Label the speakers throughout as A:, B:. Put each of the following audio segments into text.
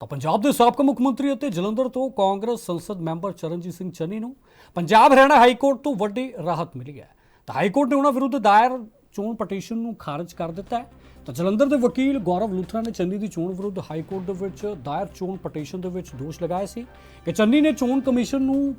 A: ਤਾਂ ਪੰਜਾਬ ਦੇ ਸਾਬਕਾ ਮੁੱਖ ਮੰਤਰੀ ਅਤੇ ਜਲੰਧਰ ਤੋਂ ਕਾਂਗਰਸ ਸੰਸਦ ਮੈਂਬਰ ਚਰਨਜੀਤ ਸਿੰਘ ਚੰਨੀ ਨੂੰ ਪੰਜਾਬ ਹਰਿਆਣਾ ਹਾਈ ਕੋਰਟ ਤੋਂ ਵੱਡੀ ਰਾਹਤ ਮਿਲੀ ਹੈ ਤਾਂ ਹਾਈ ਕੋਰਟ ਨੇ ਉਹਨਾਂ ਵਿਰੁੱਧ ਦਾਇਰ ਚੋਣ ਪਟੀਸ਼ਨ ਨੂੰ ਖਾਰਜ ਕਰ ਦਿੱਤਾ ਹੈ ਤਾਂ ਜਲੰਧਰ ਦੇ ਵਕੀਲ ਗੌਰਵ ਲੂਥਰਾ ਨੇ ਚੰਨੀ ਦੀ ਚੋਣ ਵਿਰੁੱਧ ਹਾਈ ਕੋਰਟ ਦੇ ਵਿੱਚ ਦਾਇਰ ਚੋਣ ਪਟੀਸ਼ਨ ਦੇ ਵਿੱਚ ਦੋਸ਼ ਲਗਾਏ ਸੀ ਕਿ ਚੰਨੀ ਨੇ ਚੋਣ ਕਮਿਸ਼ਨ ਨੂੰ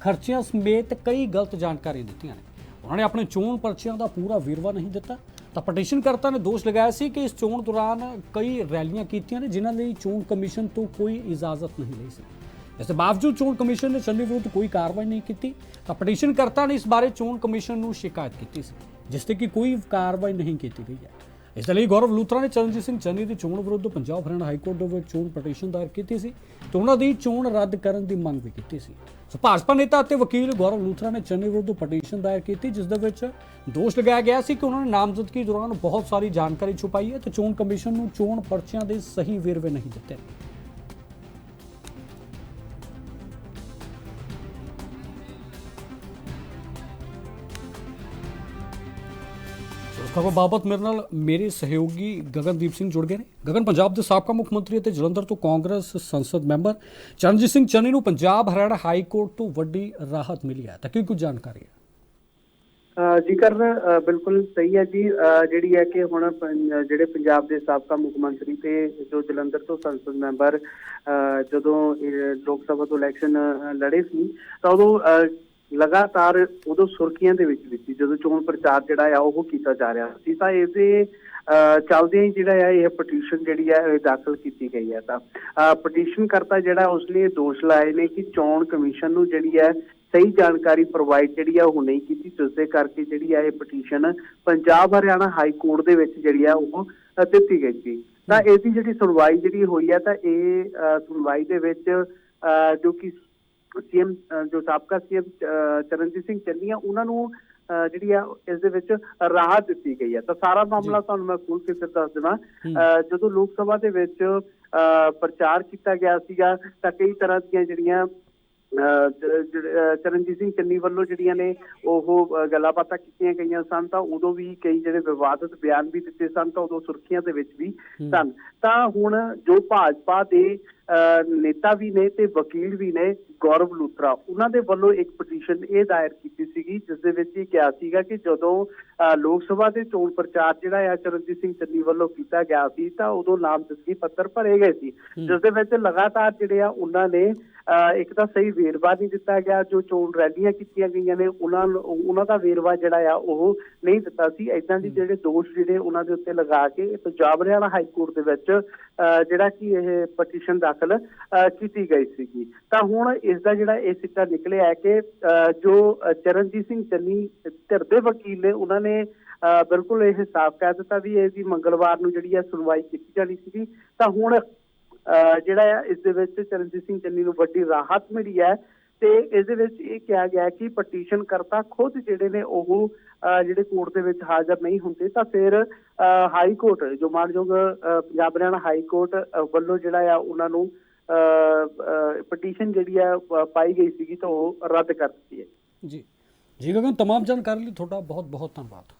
A: ਖਰਚਿਆਂ ਸਮੇਤ ਕਈ ਗਲਤ ਜਾਣਕਾਰੀ ਦਿੱਤੀਆਂ ਨੇ ਉਹਨਾਂ ਨੇ ਆਪਣੇ ਚੋਣ ਪਰਚਿਆਂ ਦਾ ਪੂਰਾ ਵੇਰਵਾ ਨਹੀਂ ਦਿੱਤਾ ਤਾਂ ਪਟੀਸ਼ਨ ਕਰਤਾ ਨੇ ਦੋਸ਼ ਲਗਾਇਆ ਸੀ ਕਿ ਇਸ ਚੋਣ ਦੌਰਾਨ ਕਈ ਰੈਲੀਆਂ ਕੀਤੀਆਂ ਨੇ ਜਿਨ੍ਹਾਂ ਲਈ ਚੋਣ ਕਮਿਸ਼ਨ ਤੋਂ ਕੋਈ ਇਜਾਜ਼ਤ ਨਹੀਂ ਲਈ ਸੀ ਇਸ ਦੇ ਬਾਵਜੂਦ ਚੋਣ ਕਮਿਸ਼ਨ ਨੇ ਚੰਨੀ ਵਿਰੁੱਧ ਕੋਈ ਕਾਰਵਾਈ ਨਹੀਂ ਕੀਤੀ ਤਾਂ ਪਟੀਸ਼ਨ ਕਰਤਾ ਨੇ ਇਸ ਬਾਰੇ ਚੋਣ ਕਮਿਸ਼ਨ ਨੂੰ ਸ਼ਿਕਾਇਤ ਕੀਤੀ ਸੀ ਜਿਸ ਤੇ ਕਿ ਕੋਈ ਕਾਰਵਾਈ ਨਹੀਂ ਕੀਤੀ ਗਈ ਹੈ ਇਸ ਲਈ ਗੌਰਵ ਲੂਥਰਾ ਨੇ ਚਰਨਜੀਤ ਸਿੰਘ ਚੰਨੀ ਦੀ ਚੋਣ ਵਿਰੁੱਧ ਪੰਜਾਬ ਹਰਿਆਣਾ ਹਾਈ ਕੋਰਟ ਦੇ ਵਿੱਚ ਚੋਣ ਪਟੀਸ਼ਨ ਦਾਇਰ ਕੀਤੀ ਸੀ ਤੇ ਉਹਨਾਂ ਦੀ ਚੋਣ ਰੱਦ ਕਰਨ ਦੀ ਮੰਗ ਵੀ ਕੀਤੀ ਸੀ ਸੋ ਭਾਜਪਾ ਨੇਤਾ ਅਤੇ ਵਕੀਲ ਗੌਰਵ ਲੂਥਰਾ ਨੇ ਚੰਨੀ ਵਿਰੁੱਧ ਪਟੀਸ਼ਨ ਦਾਇਰ ਕੀਤੀ ਜਿਸ ਦੇ ਵਿੱਚ ਦੋਸ਼ ਲਗਾਇਆ ਗਿਆ ਸੀ ਕਿ ਉਹਨਾਂ ਨੇ ਨਾਮਜ਼ਦਗੀ ਦੌਰਾਨ ਬਹੁਤ ਸਾਰੀ ਜਾਣਕਾਰੀ ਛੁਪਾਈ ਹੈ ਤੇ ਚੋਣ ਕਮਿਸ਼ਨ ਨੂੰ ਚੋਣ ਪਰਚੀਆਂ ਦੇ ਸਹੀ ਵੇਰਵੇ ਨਹੀਂ ਦਿੱਤੇ ਖਬਰ ਬਾਬਤ ਮੇਰੇ ਨਾਲ ਮੇਰੇ ਸਹਿਯੋਗੀ ਗਗਨਦੀਪ ਸਿੰਘ ਜੁੜ ਗਏ ਨੇ ਗਗਨ ਪੰਜਾਬ ਦੇ ਸਾਬਕਾ ਮੁੱਖ ਮੰਤਰੀ ਅਤੇ ਜਲੰਧਰ ਤੋਂ ਕਾਂਗਰਸ ਸੰਸਦ ਮੈਂਬਰ ਚਰਨਜੀਤ ਸਿੰਘ ਚੰਨੀ ਨੂੰ ਪੰਜਾਬ ਹਰਿਆਣਾ ਹਾਈ ਕੋਰਟ ਤੋਂ ਵੱਡੀ ਰਾਹਤ ਮਿਲੀ ਹੈ ਤਾਂ ਕੀ ਕੁਝ ਜਾਣਕਾਰੀ ਹੈ
B: ਜੀ ਬਿਲਕੁਲ ਸਹੀ ਹੈ ਜੀ ਜਿਹੜੀ ਹੈ ਕਿ ਹੁਣ ਜਿਹੜੇ ਪੰਜਾਬ ਦੇ ਸਾਬਕਾ ਮੁੱਖ ਮੰਤਰੀ ਤੇ ਜੋ ਜਲੰਧਰ ਤੋਂ ਸੰਸਦ ਮੈਂਬਰ ਜਦੋਂ ਲੋਕ ਸਭਾ ਤੋਂ ਇਲੈਕਸ਼ਨ ਲੜੇ ਸੀ ਤਾਂ ਉਹ ਲਗਾਤਾਰ ਉਦੋਂ ਸੁਰਖੀਆਂ ਦੇ ਵਿੱਚ ਵਿੱਚ ਜਦੋਂ ਚੋਣ ਪ੍ਰਚਾਰ ਜਿਹੜਾ ਆ ਉਹ ਕੀਤਾ ਜਾ ਰਿਹਾ ਸੀ ਤਾਂ ਇਹਦੇ ਚੱਲਦੇ ਹੀ ਜਿਹੜਾ ਆ ਇਹ ਪਟੀਸ਼ਨ ਜਿਹੜੀ ਆ ਇਹ ਦਾਖਲ ਕੀਤੀ ਗਈ ਆ ਤਾਂ ਪਟੀਸ਼ਨ ਕਰਤਾ ਜਿਹੜਾ ਉਸ ਲਈ ਦੋਸ਼ ਲਾਏ ਨੇ ਕਿ ਚੋਣ ਕਮਿਸ਼ਨ ਨੂੰ ਜਿਹੜੀ ਹੈ ਸਹੀ ਜਾਣਕਾਰੀ ਪ੍ਰੋਵਾਈਡ ਜਿਹੜੀ ਆ ਉਹ ਨਹੀਂ ਕੀਤੀ ਜਿਸ ਦੇ ਕਰਕੇ ਜਿਹੜੀ ਆ ਇਹ petition Punjab Haryana high court ਦੇ ਵਿੱਚ ਜਿਹੜੀ ਆ ਉਹ ਦਿੱਤੀ ਗਈ ਸੀ ਤਾਂ ਇਹਦੀ ਜਿਹੜੀ ਸੁਣਵਾਈ ਜਿਹੜੀ ਹੋਈ ਆ ਤਾਂ ਇਹ ਸੁਣਵਾਈ ਦੇ ਵਿੱਚ ਜੋ ਕਿ ਸੀਐਮ ਜੋ ਸਾਬਕਾ ਸੀਐਮ ਚਰਨਜੀਤ ਸਿੰਘ ਚੰਨੀ ਆ ਉਹਨਾਂ ਨੂੰ ਜਿਹੜੀ ਆ ਇਸ ਦੇ ਵਿੱਚ ਰਾਹਤ ਦਿੱਤੀ ਗਈ ਹੈ ਤਾਂ ਸਾਰਾ ਮਾਮਲਾ ਤੁਹਾਨੂੰ ਮੈਂ ਖੁੱਲ ਕੇ ਸਿਰ ਦੱਸ ਦੇਵਾਂ ਜਦੋਂ ਲੋਕ ਸਭਾ ਦੇ ਵਿੱਚ ਪ੍ਰਚਾਰ ਕੀਤਾ ਗਿਆ ਸੀਗਾ ਤਾਂ ਕਈ ਤਰ੍ਹਾਂ ਦੀਆਂ ਜਿਹੜੀਆਂ ਚਰਨਜੀਤ ਸਿੰਘ ਚੰਨੀ ਵੱਲੋਂ ਜਿਹੜੀਆਂ ਨੇ ਉਹ ਗੱਲਾਂ ਬਾਤਾਂ ਕੀਤੀਆਂ ਗਈਆਂ ਸਨ ਤਾਂ ਉਦੋਂ ਵੀ ਕਈ ਜਿਹੜੇ ਵਿਵਾਦਿਤ ਬਿਆਨ ਵੀ ਦਿੱਤੇ ਸਨ ਤਾਂ ਉਦੋਂ ਸੁਰਖੀਆਂ ਦੇ ਵਿੱਚ ਵੀ ਸਨ ਤਾਂ ਹੁਣ ਜੋ ਭਾਜਪਾ ਦੇ ਨੇਤਾ ਵੀ ਨੇ ਤੇ ਵਕੀਲ ਵੀ ਨੇ ਗੌਰਵ ਲੂਤਰਾ ਉਹਨਾਂ ਦੇ ਵੱਲੋਂ ਇੱਕ ਪਟੀਸ਼ਨ ਇਹ ਦਾਇਰ ਕੀਤੀ ਸੀਗੀ ਜਿਸ ਦੇ ਵਿੱਚ ਇਹ ਕਿਹਾ ਸੀਗਾ ਕਿ ਜਦੋਂ ਲੋਕ ਸਭਾ ਦੇ ਚੋਣ ਪ੍ਰਚਾਰ ਜਿਹੜਾ ਆ ਚਰਨਜੀਤ ਸਿੰਘ ਚੰਨੀ ਵੱਲੋਂ ਕੀਤਾ ਗਿਆ ਸੀ ਤਾਂ ਉਦੋਂ ਨਾਮਜ਼ਦਗੀ ਪੱਤਰ ਭਰੇ ਗਏ ਸੀ ਜਿਸ ਦੇ ਵਿੱਚ ਲਗਾਤਾਰ ਜਿਹੜੇ ਆ ਉਹਨਾਂ ਨੇ ਇੱਕ ਤਾਂ ਸਹੀ ਵੇਰਵਾ ਨਹੀਂ ਦਿੱਤਾ ਗਿਆ ਜੋ ਚੋਣ ਰੈਲੀਆਂ ਕੀਤੀਆਂ ਗਈਆਂ ਨੇ ਉਹਨਾਂ ਉਹਨਾਂ ਦਾ ਵੇਰਵਾ ਜਿਹੜਾ ਆ ਉਹ ਨਹੀਂ ਦਿੱਤਾ ਸੀ ਐਦਾਂ ਦੀ ਜਿਹੜੇ ਦੋਸ਼ ਜਿਹੜੇ ਉਹਨਾਂ ਦੇ ਉੱਤੇ ਲਗਾ ਕੇ ਪੰਜਾਬ ਹਰਿਆਣਾ ਹਾਈ ਕੋਰਟ ਦੇ ਵਿੱਚ ਜਿਹੜਾ ਕਿ ਇਹ ਪਟੀਸ਼ਨ ਦਾਖਲ ਕੀਤੀ ਗਈ ਸੀਗੀ ਤਾਂ ਹੁਣ ਇਸ ਦਾ ਜਿਹੜਾ ਇਹ ਸਿੱਟਾ ਨਿਕਲਿਆ ਕਿ ਜੋ ਚਰਨਜੀਤ ਸਿੰਘ ਚੰਨੀ ਧਿਰ ਦੇ ਵਕੀਲ ਨੇ ਉਹਨਾਂ ਨੇ ਬਿਲਕੁਲ ਇਹ ਸਾਫ਼ ਕਹਿ ਦਿੱਤਾ ਵੀ ਇਹ ਵੀ ਮੰਗਲਵਾਰ ਨੂੰ ਜਿਹੜੀ ਹੈ ਸੁਣਵਾਈ ਕੀਤੀ ਜਾਣੀ ਸੀ ਤਾਂ ਹੁਣ ਜਿਹੜਾ ਇਸ ਦੇ ਵਿੱਚ ਚਰਨਜੀਤ ਸਿੰਘ ਚੰਨੀ ਨੂੰ ਵੱਡੀ ਰਾਹਤ ਮਿਲੀ ਹੈ ਤੇ ਇਸ ਦੇ ਵਿੱਚ ਇਹ ਕਿਹਾ ਗਿਆ ਕਿ ਪਟੀਸ਼ਨ ਕਰਤਾ ਖੁਦ ਜਿਹੜੇ ਨੇ ਉਹ ਜਿਹੜੇ ਕੋਰਟ ਦੇ ਵਿੱਚ ਹਾਜ਼ਰ ਨਹੀਂ ਹੁੰਦੇ ਤਾਂ ਫਿਰ ਹਾਈ ਕੋਰਟ ਜੋ ਮਾਨਯੋਗ ਪੰਜਾਬ ਹਰਿਆਣਾ ਹਾਈ ਕੋਰਟ ਵੱਲੋਂ ਜਿਹੜਾ ਆ ਉਹਨਾਂ ਨੂੰ ਪਟੀਸ਼ਨ ਜਿਹੜੀ ਆ ਪਾਈ ਗਈ ਸੀਗੀ ਤਾਂ ਉਹ ਰੱਦ ਕਰ ਦਿੱਤੀ ਹੈ
A: ਜੀ ਜੀ ਗਗਨ तमाम ਜਾਣਕਾਰੀ ਲਈ ਤੁਹਾਡਾ ਬਹੁਤ ਬਹੁਤ ਧੰਨਵਾਦ